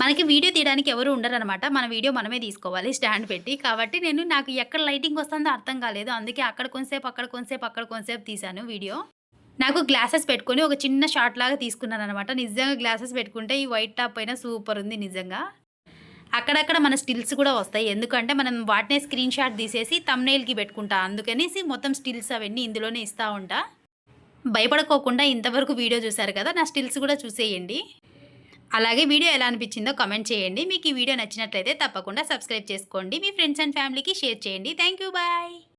మనకి వీడియో తీయడానికి ఎవరు ఉండరనమాట. మన వీడియో మనమే తీసుకోవాలి స్టాండ్ పెట్టి. కాబట్టి నేను నాకు ఎక్కడ లైటింగ్ వస్తుందో అర్థం కాలేదు. అందుకే అక్కడ కొంతసేపు అక్కడ కొంతసేపు అక్కడ కొంతసేపు తీశాను వీడియో. నాకు గ్లాసెస్ పెట్టుకొని ఒక చిన్న షార్ట్ లాగా తీసుకున్నాననమాట. నిజంగా గ్లాసెస్ పెట్టుకుంటే ఈ వైట్ టాప్ పైన సూపర్ ఉంది నిజంగా. అక్కడక్కడ మన స్టిల్స్ కూడా వస్తాయి. ఎందుకంటే మనం వాటినే స్క్రీన్ షాట్ తీసేసి థంబ్‌నెయిల్‌కి పెట్టుకుంటా. అందుకనేసి మొత్తం స్టిల్స్ అవన్నీ ఇందులోనే ఇస్తా ఉంటా. భయపడుకోకుండా ఇంతవరకు వీడియో చూసారు కదా! నా స్టిల్స్ కూడా చూసేయండి. అలాగే వీడియో ఎలా అనిపించిందో కామెంట్ చేయండి. మీకు ఈ వీడియో నచ్చినట్లయితే తప్పకుండా సబ్స్క్రైబ్ చేసుకోండి. మీ ఫ్రెండ్స్ అండ్ ఫ్యామిలీకి షేర్ చేయండి. Thank you. బాయ్.